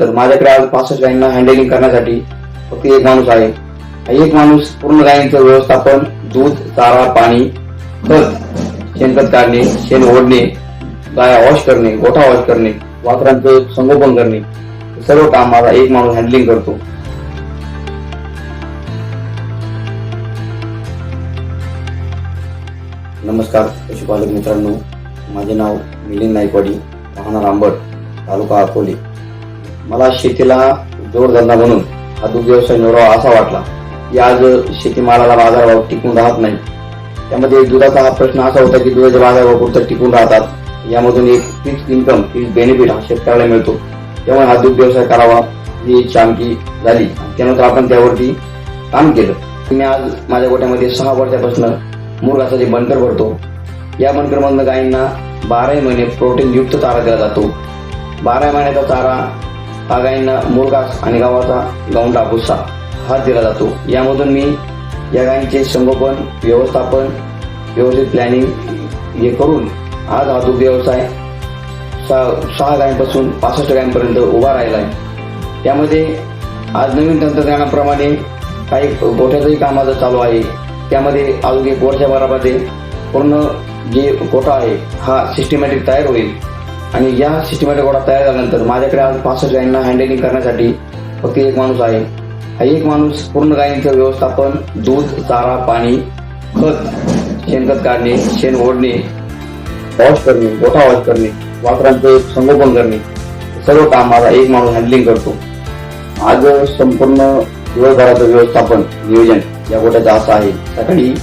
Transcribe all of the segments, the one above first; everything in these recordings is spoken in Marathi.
तर माझ्याकडे आज पासष्ट गायींना हँडलिंग करण्यासाठी फक्त एक माणूस आहे. एक माणूस पूर्ण गायींचं व्यवस्थापन दूध चारा पाणी खत शेणखत काढणे शेण ओढणे गाया वॉश करणे गोठा वॉश करणे वाकरांचं संगोपन करणे सर्व काम माझा एक माणूस हँडलिंग करतो. नमस्कार पशुपालक मित्रांनो. माझे नाव मिलिंद नायकवाडी राहणार आंबट तालुका अकोले. मला शेतीला जोडधंदा म्हणून हा दूध व्यवसाय निवडावा असा वाटला. की आज शेतीमालाला बाजारभाव टिकून राहत नाही. त्यामध्ये दुधाचा हा प्रश्न असा होता की दुधाचे बाजारभाव कुठं टिकून राहतात? यामधून एक फिक्स इन्कम फिक्स बेनिफिट हा शेतकऱ्याला मिळतो. त्यामुळे हा दूध व्यवसाय करावा ही इच्छा आमची झाली. त्यानंतर आपण त्यावरती काम केलं. मी आज माझ्या गोट्यामध्ये सहा वर्षापासून मुरगासाठी बंकर भरतो. या बंकरमधनं गायींना बाराही महिने प्रोटीन युक्त चारा दिला जातो. बारा महिन्याचा चारा हा गायींना मुरगास आणि गावाचा गावंडा भुस्सा हा दिला जातो. यामधून मी या गायींचे संगोपन व्यवस्थापन व्यवस्थित प्लॅनिंग हे करून आज हा दूध व्यवसाय सहा सहा गायींपासून पासष्ट गायींपर्यंत उभा राहिला आहे. त्यामध्ये आज नवीन तंत्रज्ञानाप्रमाणे काही गोठ्याचंही काम आज चालू आहे. त्यामध्ये अजून एक वर्षभरामध्ये पूर्ण जे गोठा आहे हा सिस्टमॅटिक तयार होईल. आणि या सिस्टमॅटिक ऑर्डर तयार झाल्यानंतर माझ्याकडे आज पासष्ट गायींना हँडलिंग करण्यासाठी फक्त एक माणूस आहे. हा एक माणूस पूर्ण गायींचं व्यवस्थापन दूध चारा पाणी खत शेणखत काढणे शेण ओढणे वॉश करणे गोठा वॉश करणे वासरांचं संगोपन करणे सर्व काम माझा एक माणूस हँडलिंग करतो. आज संपूर्ण दिवसभराचं व्यवस्थापन नियोजन या गोट्याचं असं आहे. सकाळी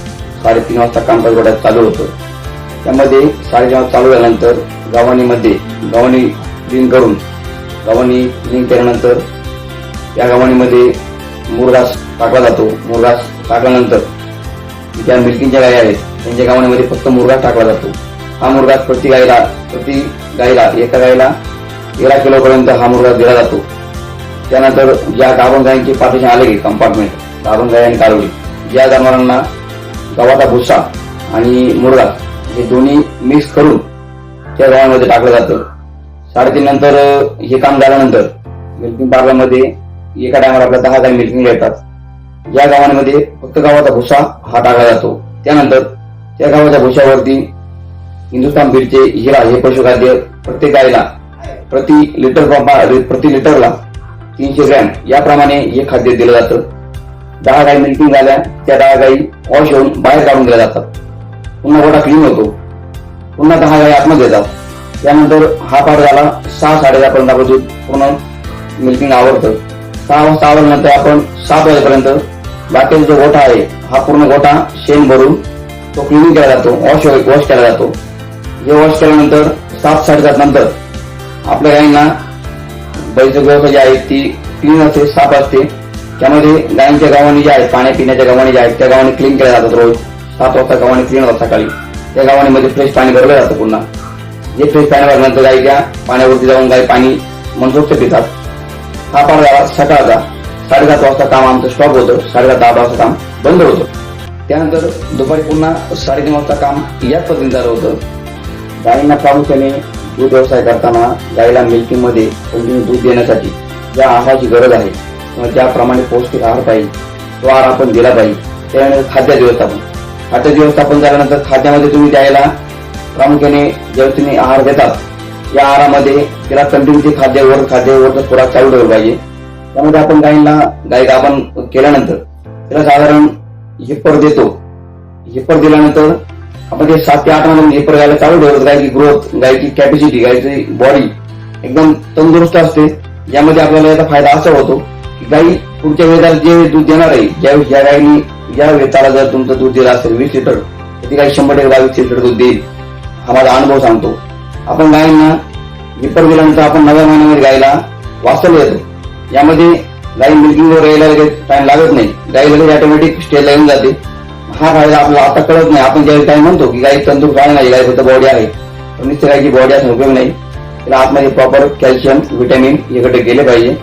साडेतीन वाजता कामकाज गोट्यात चालू होतं. त्यामध्ये साडेतीन चालू झाल्यानंतर गव्हाणीमध्ये गव्हाणी क्लीन करून गव्हाणी क्लीन केल्यानंतर त्या गव्हाणीमध्ये मुरघास टाकला जातो. मुरघास टाकल्यानंतर ज्या मिल्किंगच्या गायी आहेत त्यांच्या गावामध्ये फक्त मुरघास टाकला जातो. हा मुरघास प्रति गायीला प्रति गायीला एका गायीला तेरा किलोपर्यंत हा मुरघास दिला जातो. त्यानंतर ज्या गाभण गायींचे पार्टीशन आले की कंपार्टमेंट गाभण गाय आणि कालवडी ज्या जनावरांना गव्हाचा भुस्सा आणि मुरगा हे दोन्ही मिक्स करून त्या गावामध्ये टाकलं जातं. साडेतीन नंतर हे काम झाल्यानंतर मिल्किंग पार्लरमध्ये एका टायमाला आपल्या दहा गाय मिल्किंग येतात या गावांमध्ये फक्त गावाचा भुसा हा टाकला जातो. त्यानंतर त्या गावाच्या भुशावरती हिंदुस्थान बीडचे हिरा हे पशुखाद्य प्रत्येक गायला प्रति लिटर पंपा- प्रति लिटरला तीनशे ग्रॅम याप्रमाणे हे खाद्य दिलं जातं. दहा गाई मिल्किंग झाल्या त्या दहा गाई वॉश होऊन बाहेर काढून दिल्या जातात. पुन्हा गोटा क्लीन होतो पुन्हा दहा गाई आतमध्ये येतात त्यानंतर हा पाठ झाला सहा साडेदहा पर्यंत दूध पूर्ण मिल्किंग आवडतं. सहा वाजता आवडल्यानंतर आपण सात वाजेपर्यंत बाकीचा जो गोठा आहे हा पूर्ण गोठा शेण भरून तो क्लिनिंग केला जातो. वॉश वॉश केला जातो. हे वॉश केल्यानंतर सात साडेसात नंतर आपल्या गायींना बैलचं व्यवस्था जी आहे ती क्लीन असते साफ असते. त्यामध्ये गायींच्या गावाने ज्या आहेत पाण्या पिण्याच्या गावाने ज्या आहेत त्या गावाने क्लीन केल्या जातात रोज. सात वाजता गावाने तीन वाजता सकाळी. त्या गव्हाणीमध्ये फ्रेश पाणी भरलं जातं पुन्हा. जे फ्रेश पाणी भरल्यानंतर गायीच्या पाण्यावरती जाऊन गाय पाणी मनसोक्त पितात. हा पाठ झाला सकाळचा साडेसात वाजता काम आमचं स्टॉप होतं. साडेसात दहा वाजता काम बंद होतं. त्यानंतर दुपारी पुन्हा साडेतीन वाजता काम याच पद्धतीने झालं होतं. गायींना प्रामुख्याने दूध व्यवसाय करताना गायीला मिल्किंग कंटिन्यू दूध देण्यासाठी ज्या आहाराची गरज आहे किंवा ज्याप्रमाणे पौष्टिक आहार पाहिजे तो आहार आपण दिला पाहिजे त्यानंतर खाद्य व्यवस्थापन खाद्य व्यवस्थापन झाल्यानंतर खाद्यामध्ये तुम्ही द्यायला प्रामुख्याने जेव्हा तुम्ही आहार देतात या आहारामध्ये त्याला कंटिन्यू खाद्य वर खाद्य वर खुराक चालू ठेवलं पाहिजे. त्यामध्ये आपण गायींना गाय गाभण केल्यानंतर त्याला साधारण हिप्पर देतो. हिप्पर दिल्यानंतर आपण ते सात ते आठ महिन्यात हिप्पर गायला चालू ठेवतो. गायची ग्रोथ गायची कॅपॅसिटी गायची बॉडी एकदम तंदुरुस्त असते. यामध्ये आपल्याला याचा फायदा असा होतो की गाई पुढच्या वेळेला जे दूध देणार आहे ज्यावेळी ज्या गायीनी ज्या वेताला जर तुमचं दूध दिलं असेल वीस लिटर ती गाई शंभर टक्के बावीस लिटर दूध देईल. हा माझा अनुभव सांगतो. आपण गायींना विपर दिल्यानंतर आपण नव्या महिन्यामध्ये गायला वाचवलं येतो यामध्ये गाई मिल्किंगवर यायला लगेच टाइम लागत नाही. गाई लगेच ऑटोमॅटिक स्टेजला येऊन जाते. हा फायदा आपल्याला आता कळत नाही. आपण ज्यावेळी काय म्हणतो की गाई तंदूर आहे नाही गाई फक्त बॉडी आहे. पण निश्चित गायची बॉडी असणं उपयोग नाही. त्याला आतमध्ये प्रॉपर कॅल्शियम व्हिटॅमिन हे घटक गेले पाहिजे.